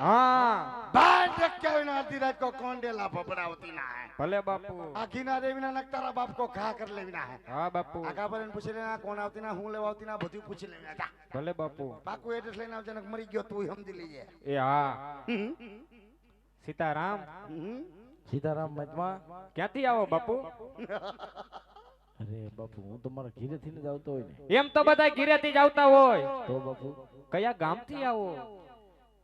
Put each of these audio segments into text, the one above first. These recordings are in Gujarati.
હા બાર टक्के ना आधी रात को कोंडेला फपड़ावती ना है ભલે બાપુ आखी ना देवी ना नकतारा बाप को खा कर लेविना है હા બાપુ આગા પર એને પૂછી લેના કોણ આવતી ના હું લેવા આવતી ના બધું પૂછી લેના જા ભલે બાપુ પાકું એડ્રેસ લઈને આવજે ને મરી ગયો તું સમજી લેજે એ હા સીતારામ હમ. સીતારામ મતમાં ક્યાંથી આવો બાપુ અરે બાપુ હું તમારા ઘીરેથી જ આવતો હોય ને એમ તો બધા ઘીરેથી જ આવતા હોય તો બાપુ કયા ગામથી આવો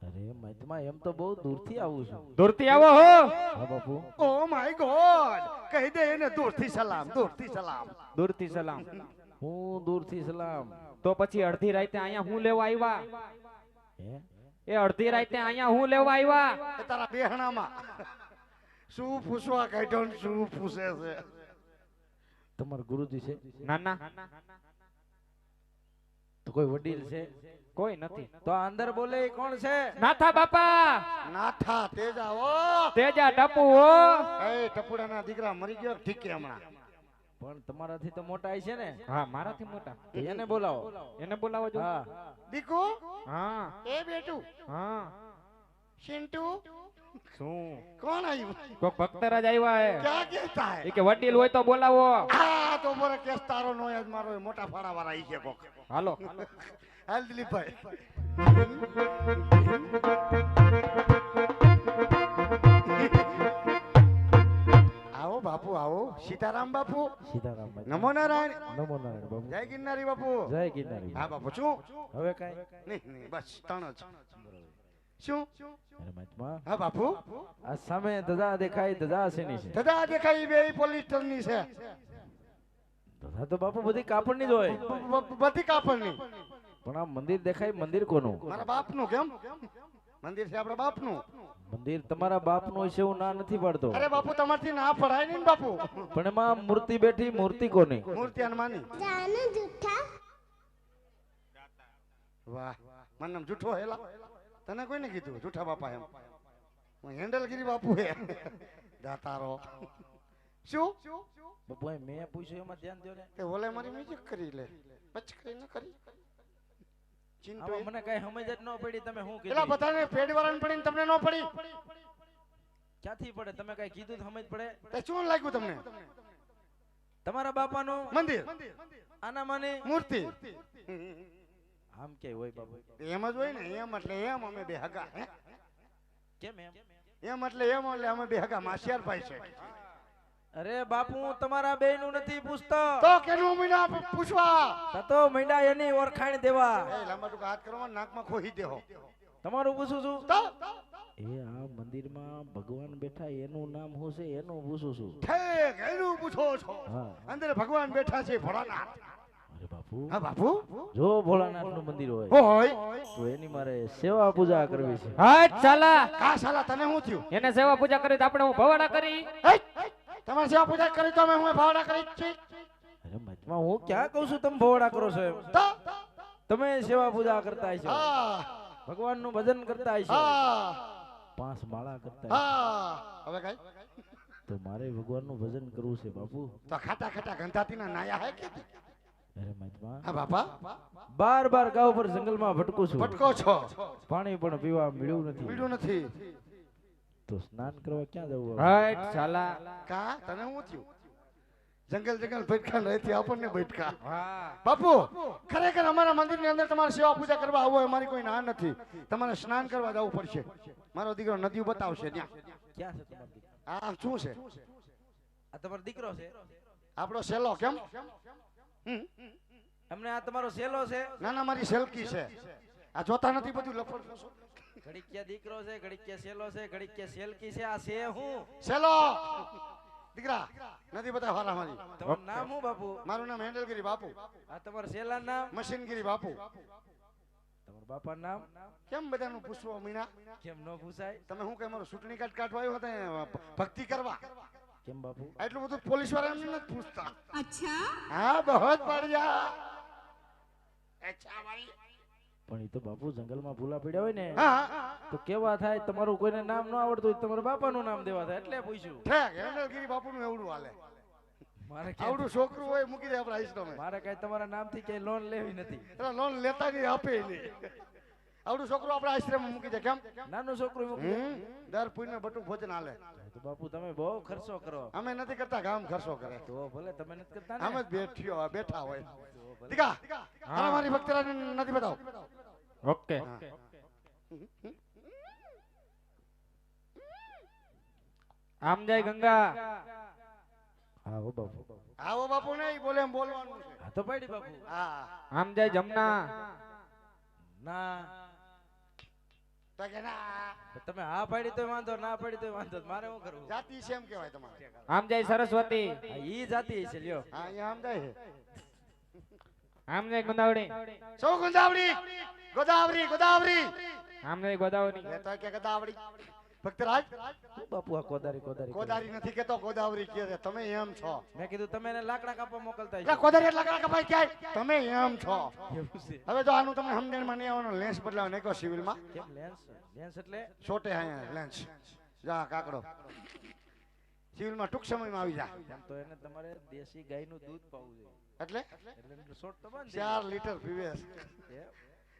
અરે મતમાં એમ તો બહુ દૂરથી આવું છું. દૂરથી આવો હો! હા બાપુ. Oh my God! કહી દે એને દૂરથી સલામ દૂરથી સલામ. દૂરથી સલામ. હું દૂરથી સલામ. તો પછી અડધી રાતે અહીંયા હું લેવા આવ્યા હે? એ અડધી રાતે અહીંયા હું લેવા આવ્યા એ તારા બેહણામાં. શું ફૂસવા કાઢ્યો શું ફૂસે છે? તમાર ગુરુજી છે? ના ના કોઈ વડીલ છે? કોઈ નથી. તો અંદર બોલે કોણ છે? નાથા બાપા! નાથા તેજા ઓ તેજા ટપુ ઓ એ ટપુડાના દીકરા મરી ગયો ઠીક કે હમણાં. પણ તમારાથી તો મોટા છે ને? હા મારાથી મોટા. એને બોલાવો. એને બોલાવો જો. હા. દીકુ? હા. એ બેટુ? હા. સિંટુ શું? કોણ આવ્યું? કોક ભક્તરાજ આવ્યા હે. ક્યાં કહેતા હે એ કે વડીલ હોય તો બોલાવો. આ તો બોલે કેસ તારો નો યાદ મારો એ મોટા ફાડા વાળા ઈ છે કોક. હાલો. હાલ દિલીપભાઈ. આવો બાપુ આવો. સીતારામ બાપુ. સીતારામ નમો નારાયણ. નમો નારાયણ બાપુ. જય ગિરનારી બાપુ. જય ગિરનારી હા બાપુ. શું હવે કાંઈ? નહીં નહીં બસ ત્રણ જ. શું? હા બાપુ? આ સામે ધજા દેખાય ધજા શેની છે? દાદા દેખાય બે પોલિસ્ટરની છે. ધજા તો બાપુ બધી કાપડની જ હોય. બ- બ- બધી કાપડની પણ આ મંદિર દેખાય મંદિર કોનું? મારા બાપનું કેમ? મંદિર છે આપણા બાપનું મંદિર તમારા બાપનું હશે એવું ના નથી પાડતો. અરે બાપુ તમારથી ના પડાય નહીં ને બાપુ. પણ એમાં મૂર્તિ બેઠી મૂર્તિ કોની? મૂર્તિ હનુમાની જાને વાહ. મારું જૂઠો હેલા. તને કોઈને કીધું? જૂઠા બાપા એમ. હું હેન્ડલગીરી બાપુ હે દાતારો. શું? બાપુ મેં પૂછ્યું એમાં ધ્યાન દો ને. તે ઓલે મારી મ્યુઝિક કરી લે. પછ કરી ન કરી. ચિંતો મને કઈ સમજ જ ન પડી તમે શું કીધું? એલા બધાને પેડ વાળાને પડીને તમને ન પડી? ક્યાંથી પડે? તમે કઈ કીધું તો સમજ પડે? તે શું લાગ્યું તમને? તમારા બાપાનું મંદિર. આના માને? મૂર્તિ. આમ કે હોય બાબુ. એમ જ હોય ને એમ એટલે એમ અમે બે હગા હે? કેમ એમ? એમ એટલે એમ એટલે અમે બે હગા માસિયાર ભાઈ છે. અરે બાપુ તમારા બે નું નથી પૂછતો. તો કેનું મહિના પૂછવા? તો મીંડા એની ઓળખાણ દેવા. એ લાંબા ટૂંકા હાથ કરવા નાકમાં ખોહી દેહો. તમારું પૂછું છું? તો? એ આ મંદિરમાં ભગવાન બેઠા એનું નામ હું છે એનું પૂછું છું. ઠેક એનું પૂછો છો. અંદર ભગવાન બેઠા છે ભોળાનાથ. બાપુ? હા બાપુ? જો ભોળાનાથનું મંદિર હોય હોય. તો એની મારે સેવા પૂજા કરવી છે. હા ચાલા કા ચાલા તને શું થયું? એને સેવા પૂજા કરી તો આપણે હું ભવાડા કરી? તમારે સેવા પૂજા કરી તો અમે હું ભાવડા કરી જ અરે મતમાં હું ક્યાં કહું છું તમે ભવાડા કરો છો એમ? તમે સેવા પૂજા કરતા છો હા. ભગવાનનું ભજન કરતા છો હા. પાંચ માળા કરતા હવે કઈ? તો મારે ભગવાનનું ભજન કરવું છે બાપુ. તો ખાટા ખાટા ગંધાતીના નાયા હે કે? હા બાપા. બાર બાર ગાવ પર જંગલમાં ભટકું છું. ભટકો છો. પાણી પણ પીવા મળ્યું નથી. મળ્યું નથી. તો સ્નાન કરવા ક્યાં જવું રાઈટ ચાલા કા? તને હું થયું? જંગલ જંગલ ભટકા રહેતી આપણને ભટકા. હા. બાપુ ખરેખર અમારા મંદિરની અંદર તમારે સેવા પૂજા કરવા આવો અમારી કોઈ ના નથી. તમારે સ્નાન કરવા જવું પડશે. મારો દીકરો નદી બતાવશે ત્યાં. ક્યાં છે આ શું છે? આ તમારો દીકરો છે? આપણો સેલો કેમ? હમ? આ તમારો સેલો છે? ના ના મારી સેલકી છે. આ જોતા નથી બધું લફડ ઘડીક કે દીકરો છે ઘડીક કે સેલો છે ઘડીક કે સેલકી છે આ છે હું? સેલો! દીકરા નથી બતાવવાના મારી. તમારું નામ હું બાપુ? મારું નામ હેન્ડલગીરી બાપુ. આ તમારું સેલા નામ? મશીનગીરી બાપુ. તમારું બાપા નામ? કેમ બધાનું પૂછવું મીના કેમ ન પૂછાય? તમે શું કે મારો ચૂંટણી કાર્ડ કાઢવા આવ્યો હતા ભક્તિ કરવા? કેમ બાપુ? એટલું બધું પોલીસવાળા એમને નથી પૂછતા. અચ્છા. હા બહુ જ બઢિયા. અચ્છા ભાઈ. પણ એ તો બાપુ જંગલમાં ભૂલા પડ્યા હોય ને તો કેવા થાય તમારું કોઈને નામ ન આવડતું હોય તમારા બાપાનું નામ દેવા થાય એટલે પૂછ્યું. ઠેક બાપુનું એવડું હાલે. મારે આવડું છોકરું હોય મૂકી દે આપણા આઈસ્ટમે મારે કઈ તમારા નામથી કઈ લોન લેવી નથી. લોન લેતા નહીં આપે આવડું છોકરું આપણા આશ્રમમાં મૂકી દે કેમ? નાનું છોકરું મૂકી દર પુણ્ય બટું ભોજન હાલે. તો બાપુ તમે બહુ ખર્ચો કરો. અમે નથી કરતા ગામ ખર્ચો કરે. તો ભલે તમે નથી કરતા આમ જ બેઠ્યો બેઠા હોય. દીકા તમે મારી ભક્તરાને નથી બતાવો. ઓકે. આમ જાય ગંગા. હા હો બાપુ. આવો બાપુ નહીં બોલે એમ બોલવાનું છે. હા તો પડી બાપુ. હા. આમ જાય જમના. ના. તો કે ના. તમે હા પાડી તો વાંધો ના પાડી તો વાંધો મારે શું કરવું? જાતિ છે એમ કહેવાય તમારે. આમ જાય સરસ્વતી. ઈ જાતિ છે લ્યો. હા ઈ આમ જાય છે. આમ જાય ગોદાવરી. સૌ ગોદાવરી? ગોદાવરી ગોદાવરી. આમ જાય ગોદાવરી. એ તો કે ગોદાવરી. ભક્તરાજ બાપુ આ કોદારી કોદારી કરે? નથી કેતો ગોદાવરી કહે છે. તમે એમ છો. મેં કીધું તમે એને લાકડા કાપવા મોકલતા એટલે. લાકડા કપાઈ ક્યાંય? તમે એમ છો. હવે જો આનું તમને સમજણમાં નહીં આવવાનો. લેન્સ બદલાવ નાખ્યો સિવિલમાં. કેમ લેન્સ? લેન્સ એટલે? છોટે અહીંયા લેન્સ. જા કાકડો. સિવિલમાં ટૂંક સમયમાં આવી જા. તો એને તમારે દેશી ગાયનું દૂધ પાવું જોઈએ. એટલે? એટલે શોર્ટ તો ચાર લીટર પીવે જાય.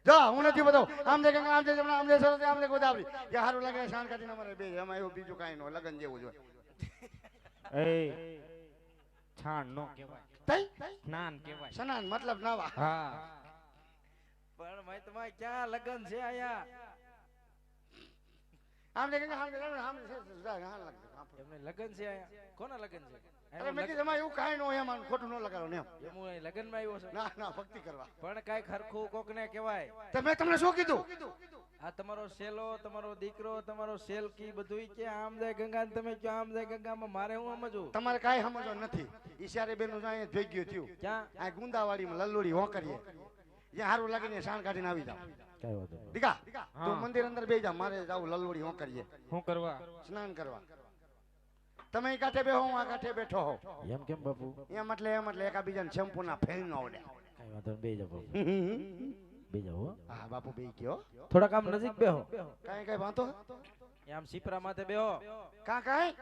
જો હું નથી બતાવું. આમ આમ દે આમ દે સરસ આમ દે ગોદાવરી. જે સારું લાગે શાન કાઢીને અમારે બે એમાં એવું બીજું કાંઈ નો લગન જેવું જ હોય. એ છાણ નો કહેવાય. તઈ? સ્નાન કહેવાય. સ્નાન મતલબ નાવા. હા. પણ ભાઈ તમારે ક્યાં લગન છે આયા આમ દે આમ દે આમ દે હા લાગે. એમને લગન છે કોના લગન છે? અરે મેં કીધું એમાં એવું કાંઈ ન હોય એમાં ખોટું ન લગાડો ને એમ. એમ હું અહીં લગનમાં આવ્યો છું? ના ના ભક્તિ કરવા. પણ કાંઈ ખરખું કોક ને કહેવાય તમે તમને શું કીધું? આ તમારો સેલો તમારો દીકરો તમારો સેલકી બધુંય કે આમ જાય ગંગા તમે કયો? આમ જાય ગંગામાં મારે હું સમજવું? તમારે કાંઈ સમજો નથી. ઈશારે બેનું અહીંયા અહીંયા ભેગ્યું થયું. ક્યાં? આ ગુંદાવાડીમાં લલ્લુડી હોકરીએ. જ્યાં સારું લાગે ને શાન કાઢીને આવી જાવ કઈ વાંધો દીકા તું મંદિર અંદર બેસી જા મારે જાવું હું કરીએ. શું કરવા? સ્નાન કરવા. તમે કાંઠે બેહો હું આ કાંઠે બેઠો હો એમ કેમ બાપુ? એમ એટલે એમ એટલે એકાબીજાને શેમ્પૂના ફેલ ન આવડે. કઈ વાંધો બે બેહી બાપુ. બે જાઓ હા. બાપુ બે ગયો. થોડા કામ નજીક બેહો. કાંઈ કાંઈ વાંધો? એમ આમ સિપરા માથે બેહો. કાં કાંઈ?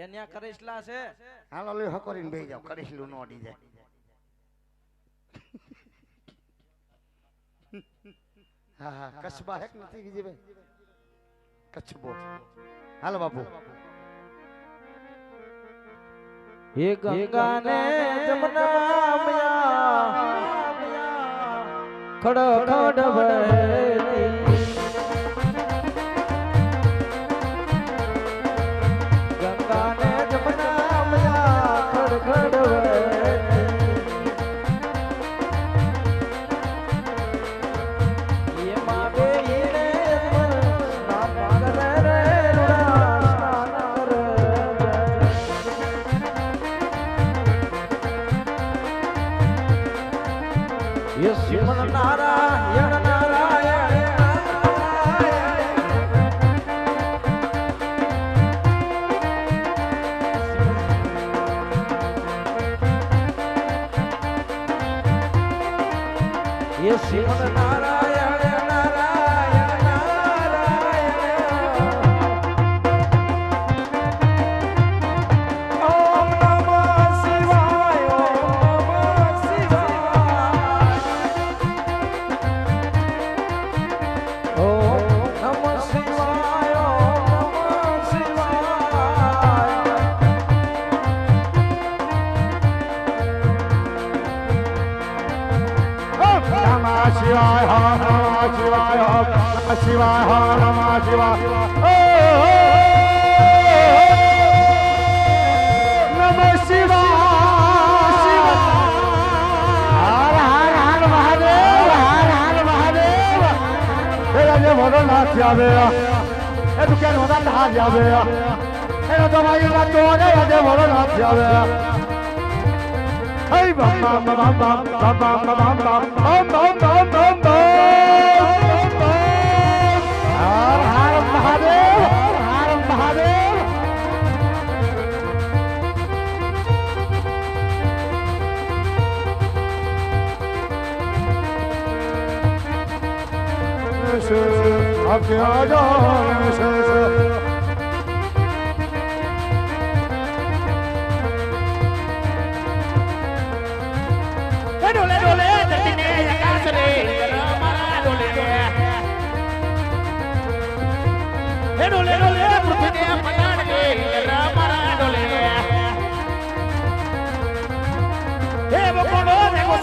એ ન્યા કરેશલા છે. હાલો લ્યો હકોરીને બે જાવ કરીશલું નો અડી જાય. હા હા. કચ્છબા હેક નથી વિજયભાઈ કચ્છબો હાલો બાપુ. હે ગંગા ને જમના મયા. ખડ ખડ વહેતી esse, esse. શિવાય હો નમઃ શિવાય હો નમઃ શિવાય હો નમઃ શિવાય નમઃ શિવાય. મોડલ હાથ આવે એ દુકાન મોડલ હાથ આવે એનો તમારી વાત તો મોડલ હાથ આવે I'll be your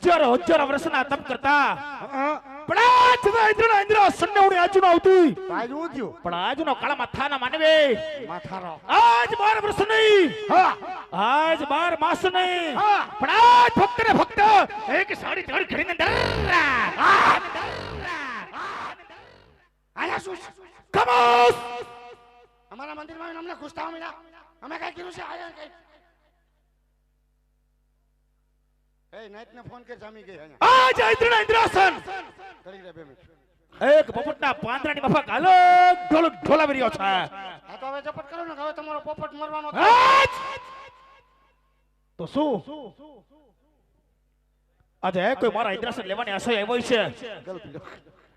હજારો હજારો વર્ષના તપ કરતા પણ આજ તો ઇન્દ્રના ઇન્દ્ર સન્નવણી આજનો આવતી આજ થયું પણ માનવે આજ આજ પણ આજ ભક્ત ને ભક્ત એક સાડી ચાર ખડીને ડર્રા આયા શું? કમોસ અમારા મંદિરમાં અમને ખુશ થવા મળ્યા. અમે કઈ કીધું છે? આયા કઈ? એ નાઈટ ને ફોન કે જામી ગઈ અહીંયા. જય ઇન્દ્રના ઇન્દ્રાસન! કરી રે બે મિનિટ. એક પોપટના પાંદરાની મફક હાલો ઢોલ ઢોલાવી રહ્યો છે. હા તો હવે ઝપટ કરો ને હવે તમારો પોપટ મરવાનો તો શું? આજે કોઈ મારા ઇન્દ્રાસન લેવાની આશય આવ્યો છે.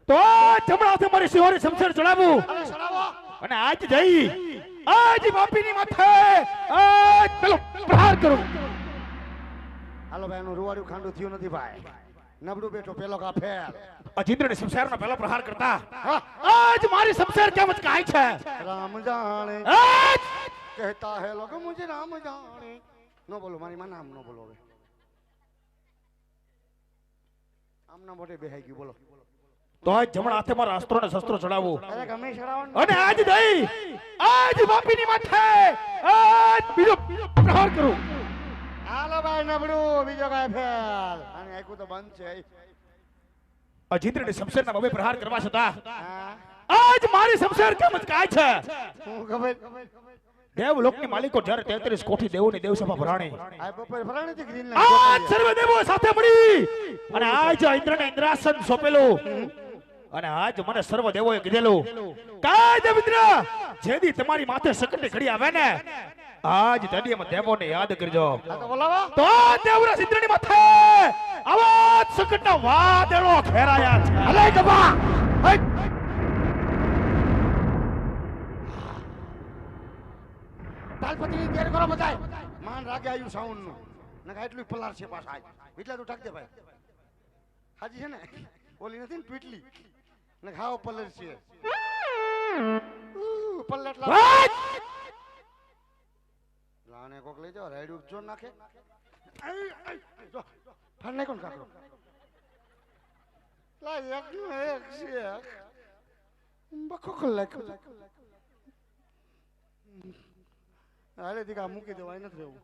તો જમણાથી મારી સિંહોરી શમશેર ચડાવું. અને આજ જઈ આજ બાપીની માથે આજ પેલો પ્રહાર કરું. હાલો ભાઈ એનું રૂવાડું ખાંડું થયું નથી ભાઈ. નબળું બેઠો પેલો કા ફેર. અજિંદ્રની શમશેરનો પેલો પ્રહાર કરતા. આજ મારી શમશેર કેમ જ કાય છે? રામ જાણે. આજ! કહેતા હે લોકો મુજે રામ જાણે. નો બોલો મારી માં નામ નો બોલો હવે. આમ ના મોઢે બેહાઈ ગયું બોલો. તો આજ જમણા હાથે મારા અસ્ત્રો ને શસ્ત્રો ચડાવું. અને આજ દઈ આજ બાપીની માથે આજ બીજો પ્રહાર કરું. હાલો ભાઈ નબળું. બીજો કાય ફેલ અને આખું તો બંધ છે. અજિંદ્રની શમશેરના બબે પ્રહાર કરવા છતાં આજ મારી શમશેર કેમ જ કાય છે? હું ખબર? ની માલિકો જ્યારે તેત્રીસ કોઠી દેવોની દેવસભા ભરાણી. આ બપોર ભરાણી ગ્રીન આજ સર્વ દેવો સાથે મળી. અને આજ ઇન્દ્ર ને ઇન્દ્રાસન સોંપેલું. અને આજ મને સર્વ દેવોએ કીધેલું કાજ મિત્ર જેદી તમારી માથે સકટની ઘડી આવે ને આજ અમે દેવોને યાદ કરજો. તો દેવરા તો માથે આવા જ સંકટના વાદળો ઘેરાયા છે. અલે ગબા તાલપતિની દેર કરો બધાય. માન રાગે આયુ સાઉન્ડનું નકા એટલું પલાર છે પાછા આજ. એટલે તું ટાક દે ભાઈ. હાજી છે ને? ઓલી નથી ને ટ્વીટલી ને ખાવ પલર છે. લાવ લાને કોક લઈ જાઓ રાઈડ ઉપજો નાખે. ફાડ નાખ્યો ને કાકરો લા એક એક છે. બખો કલાક અરે દીકા મૂકી દેવાય નથી રહેવું.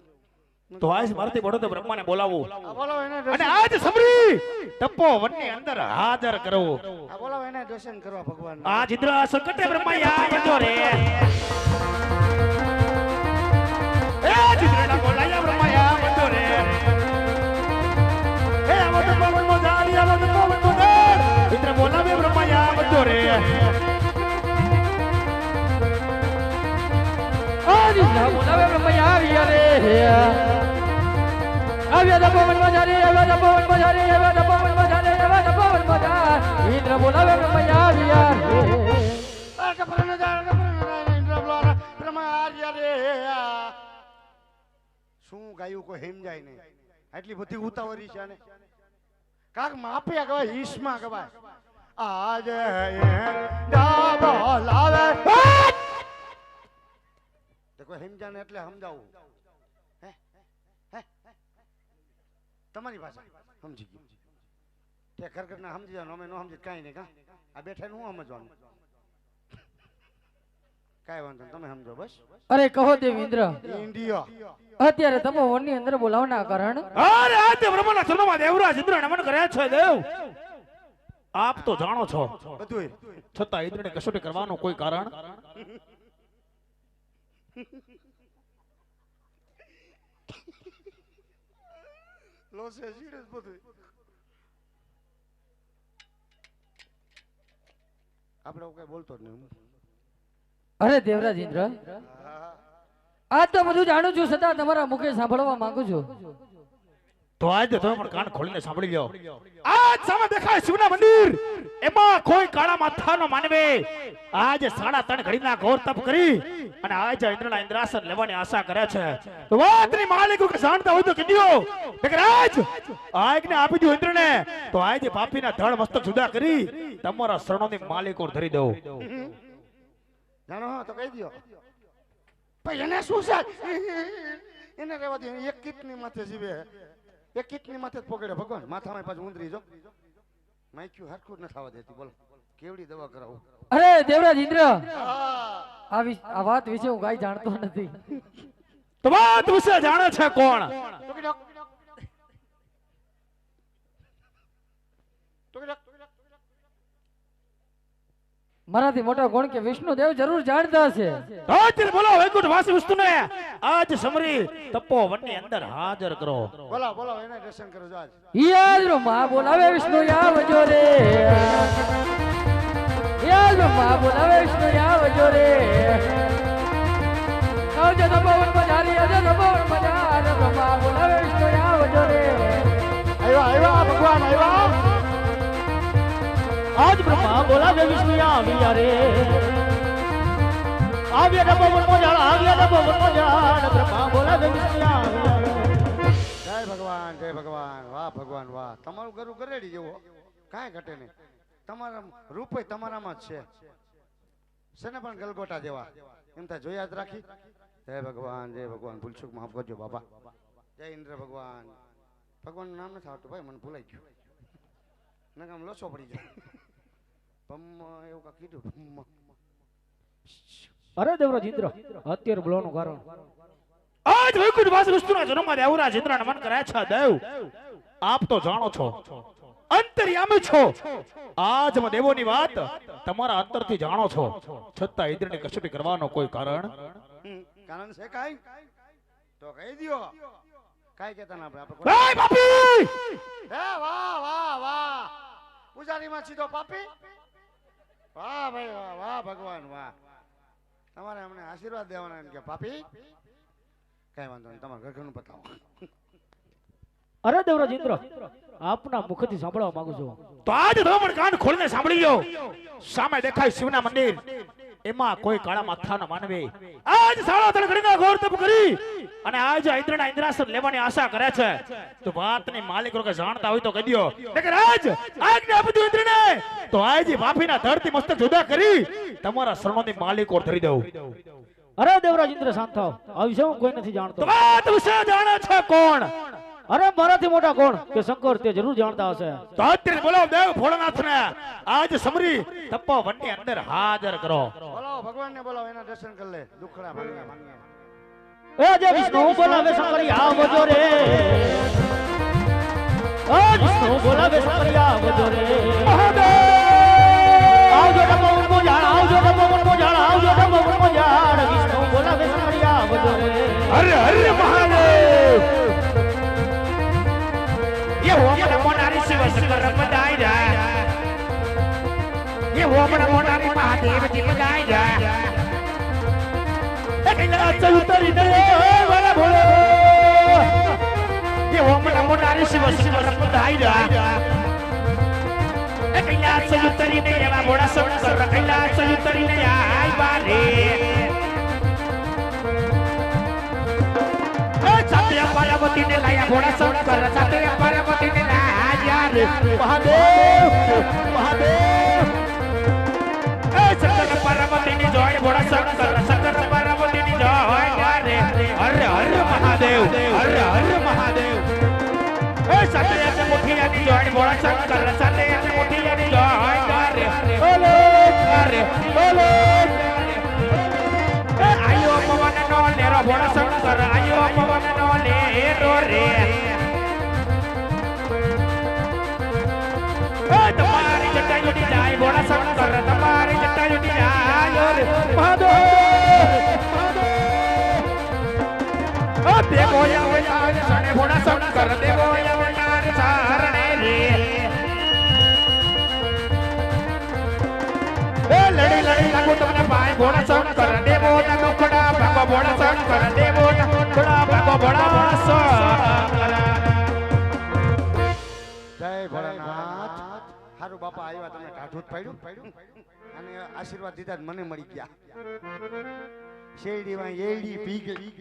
તો આજ મારથી બોલો તો બ્રહ્માને બોલાવો. બોલો અને આજ સમરી! તપો વનની અંદર હાજર કરો આ બોલો એને દર્શન કરવા ભગવાન આ ઇન્દ્ર સંકટે બ્રહ્મા બજો રે. એ આજ ઇન્દ્રના આવ્યા આવ્યા આવ્યા આવ્યા ઇન્દ્ર બોલાવે આવ્યા જા ઇન્દ્ર રે. શું ગાયું કોઈ સમજાય નહીં. આટલી બધી ઉતાવળી છે ને કાક માપે ગવાય હિસ્મા ગવાય આજ ડાબો લાવે કોઈ સમજા ને એટલે સમજાવું હે હે તમારી ભાષા. સમજી ગયું. તે ખરેખર ના સમજી જવાનું અમે ન સમજી કાંઈ નહીં કા? આ બેઠા હું સમજવાનું? કાંઈ વાંધો નહીં, તમે સમજો બસ. અરે કહો દેવ ઇન્દ્ર ઇન્ડિયા. અત્યારે તમે વનની અંદર બોલાવના કારણ? અરે આજ બ્રહ્માના ચરણોમાં દેવરાજ ઇન્દ્ર નમન કર્યા છે દેવ. આપ તો જાણો છો. બધુંય. છતાં ઇન્દ્રને કસોટી કરવાનું કોઈ કારણ? લોસે સિરિયસ બધું આપણે કઈ બોલતો જ નહીં અરે દેવરાજ ઇન્દ્ર આ તો બધું જાણું છું છતાં તમારા મુખે સાંભળવા માંગુ છું. તો આજ તમે પણ કાન ખોલીને સાંભળી લો આજ સામે દેખાય શિવના મંદિર. એમાં કોઈ કાળા માથાનો માનવે. આજ સાડા ત્રણ ઘડીના ઘોર તપ કરી અને આજ ઇન્દ્રના ઇન્દ્રાસન લેવાની આશા કરે છે. તો વાતની માલિક કે જાણતા હોય તો કીધો આજ આજ્ઞે આપી દો ઇન્દ્રને. તો આજ પાપીના ધળ મસ્તક જુદા કરી તમારા શરણોની માલિકો ધરી દઉં. જાણો તો કહી દો ભાઈ એને શું છે? એને રહેવા દે એક કીટની માથે જીવે. એક કીટની માથે જ પકડે ભગવાન. માથામાં પાછું ઉંદરી જો. માઈક્યું હરખું ન થવા દેતી બોલો. કેવડી દવા કરાવું? અરે દેવરાજ ઇન્દ્ર! આ વાત વિશે હું કાંઈ જાણતો નથી. તો વાત વિશે જાણે છે કોણ. મારાથી મોટા કોણ કે વિષ્ણુ દેવ જરૂર જાણતા હશે. બોલો વૈકુંઠ વાસી વસ્તુને આજ સમરી તપોવનની અંદર હાજર કરો. બોલો બોલો એને દર્શન કરો આજ યાદ બ્રહ્મા બોલાવે વિષ્ણુ આવજો રે. યાદ બ્રહ્મા બોલાવે વિષ્ણુ આવજો રે. આવજો તપોવન પધારી આવજો તપોવન પધાર. માં બોલાવે વિષ્ણુ આવજો રે. આવ્યા આવ્યા ભગવાન આવ્યા. આજ બ્રહ્મા બોલાવે વિષ્ણુ આવ્યા રે આવ્યા ડબો વનમો જાળ આવ્યા ડબો વનમો જાળ બ્રહ્મા વિષ્ણુ જય ભગવાન જય ભગવાન વાહ ભગવાન વાહ તમારું ગરુ ગરેડી જેવો કાંઈ ઘટે નહીં તમારા રૂપે તમારામાં જ છે શેને પણ ગલગોટા જેવા એમ થાય જોયા જ રાખી? જય ભગવાન જય ભગવાન ભૂલચૂક માફ કરજો બાબા જય ઇન્દ્ર ભગવાન. ભગવાનનું નામ નથી આવતું, ભાઈ, મને ભૂલાઈ ગયું. ને આમ લોચો પડી જાય. ભમ્મ, એવું કાંઈક કીધું, ભમ્મ. અરે દેવરાજ ઇન્દ્ર અત્યારે બોલવાનું કારણ. આજ વૈકુંઠ વાસી વસ્તુના જન્મમાં દેવરાજ ઇન્દ્રને મન કરાય છે દેવ આપ તો જાણો છો અંતર્યામી છો. આજ આજમાં દેવોની વાત તમારા અંતરથી જાણો છો. છતાં ઇન્દ્રની કસોટી કરવાનો કોઈ કારણ? કારણ છે કાઈ? તો કહી દ્યો. કાઈ કહેતા ના આપણે એ પાપી! હે વાહ વાહ વાહ. પૂજારીમાં સીધો પાપી? વાહ ભાઈ વાહ વાહ ભગવાન વાહ. તમારે અમને આશીર્વાદ દેવાના એમ કે પાપી? કઈ વાંધો નહીં તમારે ઘરનું બતાવો. અરે દેવરાજ ઇન્દ્ર આપના મુખથી સાંભળવા માંગુ છું. તો આજ રમણ કાન ખોલીને સાંભળી લો સામે દેખાય શિવના મંદિર. એમાં કોઈ કાળા માથાના માનવે. આજ સાળા તળગડીના ઘોર તપ કરી અને આજ ઇન્દ્રના ઇન્દ્રાસન લેવાની આશા કરે છે. તો વાતની માલિક કે જાણતા હોય તો કહી દો કે રાજ આજ્ઞા આપજો ઇન્દ્રને તો આજ પાપીના ધરતી મસ્તક જુદા કરી તમારા શરણોની માલિકો ધરી દઉં. અરે દેવરાજ ઇન્દ્ર શાંત થાવ આ વિશે હું કોઈ નથી જાણતો. વાત વિશે જાણે છે કોણ? અરે મારાથી મોટા કોણ? કે શંકર તે જરૂર જાણતા હશે. તો અત્યારે બોલાવો દેવ ભોળાનાથને. આજ સમરી તપોવનની અંદર હાજર કરો. બોલાવો ભગવાનને બોલાવો એના દર્શન કરી લે. દુખડા માંગ્યા માંગ્યા એ જે વિષ્ણુ બોલાવે શંકરી આવજો રે. ઓ વિષ્ણુ બોલાવે શંકરી આવજો રે. આવજો ડબો ઉનમો જાળ આવજો ડબો ઉનમો જાળ આવજો ડબો ઉનમો જાળ વિષ્ણુ બોલાવે શંકરી આવજો રે. હરે હરે મહાદેવ શંકર રમદાય જા એ હોમરા મોટા મોટા દેવ જીવદાય જા એટલે અચલ ઉતરી દે વાલા ભોળે એ હોમરા મોટા શિવ શિવ રમદાય જા કૈલાસ ઉતરીને એવા ભોળા શંકર કૈલાસ ઉતરીને આય બારે પાર્વતી ને લાયા ઘોડા શંકર સાથે પાર્વતી ને લાયા રે મહાદેવ મહાદેવ. એ શંકર પાર્વતી ની જોય ઘોડા શંકર શંકર પાર્વતી ની જોય રે હરે હરે મહાદેવ, હરે હરે મહાદેવ. એ સત્ય છે મુઠિયા ની જોય ઘોડા શંકર સત્ય છે મુઠિયા ની જોય રે બોલો રે બોલો આયો પવન નો લેરો ભોળા શંકર, આયો પવન નો લેરો રે. તમારી જગ્યા જટાયુડી જાય, ભોળા શંકર, તમારી જટાયુડી જાય. રે મહાદેવ! ઓ દેવો અવતાર શરણે ભોળા શંકર, દેવો અવતાર શરણે રે. એ, લડી લડી, લાગુ તમને પાય ભોળા શંકર, દેવો ના દુખડા ભાગો, ભોળા શંકર, દેવો ના દુખડા ભાગો, ભોળા શંકર. બાપા આવ્યા તમને ટાઢું જ પડ્યું. અને આશીર્વાદ દીધા મને મળી ગયા. શેરડીમાં એડી પી ગઈ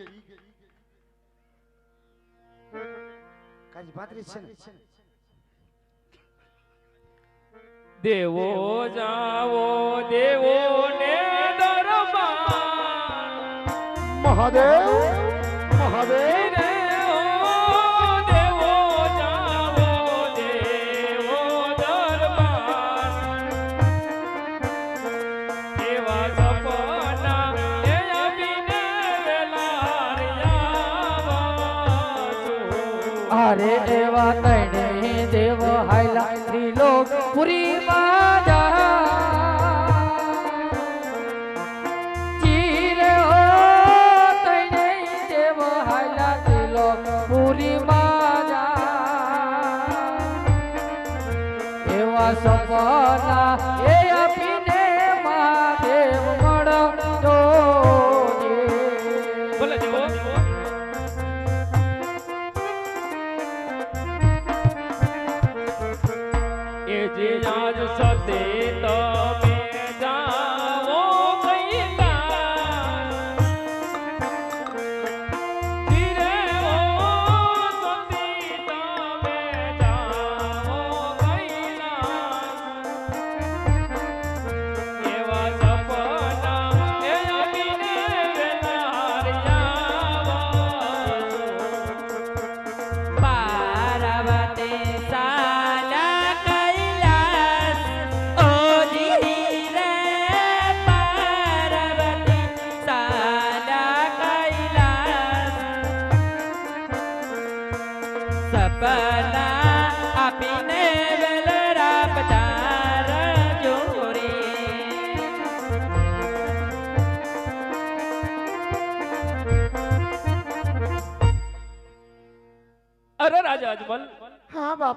કાજી પાંત્રીસ છે ને? દેવો જાવો દેવો ને દરબાર. મહાદેવ! અરે એવા તણે દેવ હાઈલા ત્રિલોક પુરી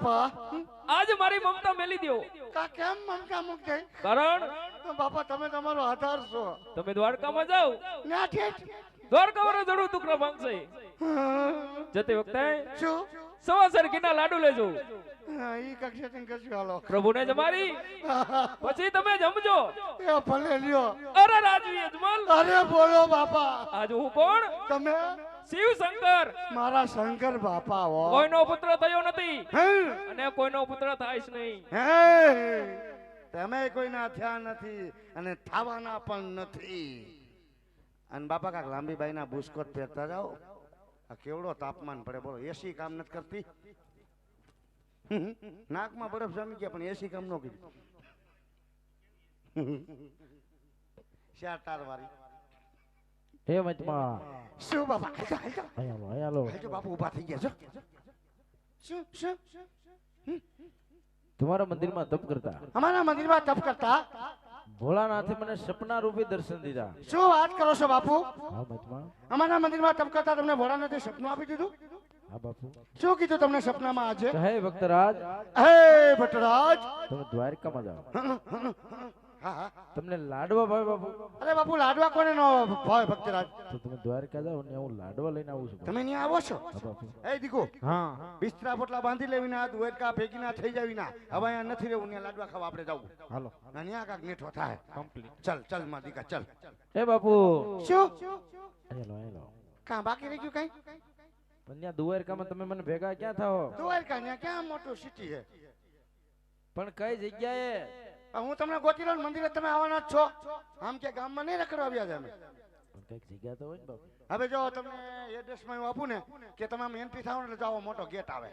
બાપા. આજ મારી મમતા મેલી દ્યો. કા કેમ મમતા મુક જાય? કારણ? બાપા તમે તમારો આધાર છો. તમે દ્વારકામાં જાઓ. ના ઠેઠ. દ્વારકા વાળો જડું ટુકડા માંગશે જતે વખતે શું? સવાસર ઘીના લાડુ લેજો. ઈ કક્ષે તને કશું હાલો. પ્રભુને જમારી પછી તમે જમજો એ ભલે લ્યો. અરે રાજવી અજમલ. અરે બોલો બાપા. આજ હું કોણ? તમે? શિવ શંકર. મારા શંકર બાપા હો. કોઈનો પુત્ર થયો નથી? અને કોઈનો પુત્ર થાય જ નહીં. હે? તમે કોઈના થયા નથી અને થવાના પણ નથી. અને બાપા કાક લાંબી બાઈના બુસ્કોટ પહેરતા જાઓ. આ કેવડો તાપમાન પડે. બોલો એસી કામ નથી કરતી? નાકમાં બરફ જમી ગયા પણ એસી કામ ન કર્યું. ચાર તાર વાળી હે મચમાં શું બાપા. અહીંયા હાલો હાલજો બાપુ ઊભા થઈ ગયા છો. શું શું તમારા મંદિરમાં તપ કરતા? અમારા મંદિરમાં તપ કરતા? ભોળાનાથે મને સપના રૂપે દર્શન દીધા. શું વાત કરો છો બાપુ? હા મચમાં અમારા મંદિરમાં તપ કરતા તમને ભોળાનાથે સપનું આપી દીધું? હા બાપુ. શું કીધું તમને સપનામાં આજે? હે ભક્તરાજ. હે ભટ્ટરાજ. તમે દ્વારકામાં જાઓ. તમને લાડવા ભાઈ બાપુ? અરે બાપુ લાડવા કોને નો ભાઈ ભક્તરાજ? તો તમે દ્વારકા જાઓ ને હું લાડવા લઈને આવું છું તમે ત્યાં આવો છો? એ દીકો હા. બિસ્તરા પોટલા બાંધી લેવી ના દ્વારકા ભેગી ના થઈ જાવી ના. હવે અહીંયા નથી રહેવું ને લાડવા ખાવા આપણે જાવું. હાલો. ના ત્યાં કાક નેઠો થાય. કમ્પ્લીટ ચલ ચલમાં દીકા ચલ. એ બાપુ. શું? હેલો હેલો કા બાકી રહી ગયું કઈ? પણ ત્યાં દ્વારકામાં તમે મને ભેગા ક્યાં થાઓ? દ્વારકા ત્યાં ક્યાં મોટું સિટી છે? પણ કઈ જગ્યાએ? હું તમને ગોતી લઉં મંદિરે તમે આવવાના જ છો. આમ કે ગામમાં નહીં રખડવા આવ્યા અમે. કંઈક જગ્યા તો હોય ને હવે જો તમને એડ્રેસમાં એવું આપું ને કે તમે આમ એન્ટ્રી થાવ ને એટલે જાઓ મોટો ગેટ આવે.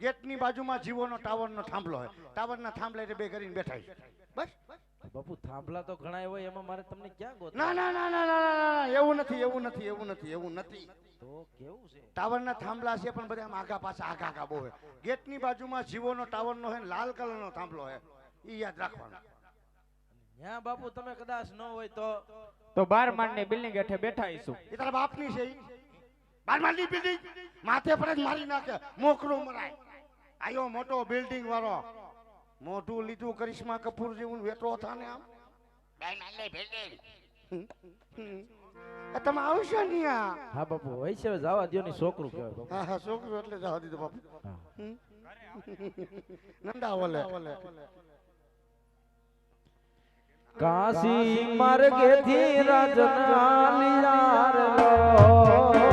ગેટની બાજુમાં જીવોનો ટાવરનો થાંભલો હોય. ટાવરના થાંભલા બે કરીને બેઠા છે. બસ. બાપુ થાંભલા તો ઘણા હોય એમાં મારે તમને ક્યાં ગોત ના ના ના ના ના ના ના એવું નથી એવું નથી એવું નથી એવું નથી. તો કેવું છે? ટાવરના થાંભલા છે પણ બધા આમ આગા પાછા આગા આગા બહુ હોય. ગેટની બાજુમાં જીવોનો ટાવરનો હોય ને લાલ કલરનો થાંભલો હોય. યાદ રાખવાનું. ત્યાં બાપુ તમે કદાચ ન હોય તો તો બાર માળની બિલ્ડિંગ હેઠે બેઠા હઈશું એ તારા બાપની છે ઈ. બાર માળની બિલ્ડિંગ? માથે પર જ મારી નાખે. મોકરો મરાય. આયો મોટો બિલ્ડિંગ વાળો. મોઢું લીધું કરિશ્મા કપૂર જેવું વેટો થાને આમ. બાર માળની બિલ્ડિંગ તમે આવશો ને આ હા બાપુ હોય છે જવા દ્યો ની છોકરું કહેવાય બાપુ. હા હા છોકરું એટલે જવા દીધો બાપુ. નંદા ઓલે કાશી માર્ગેથી રાજના લિયાર લો.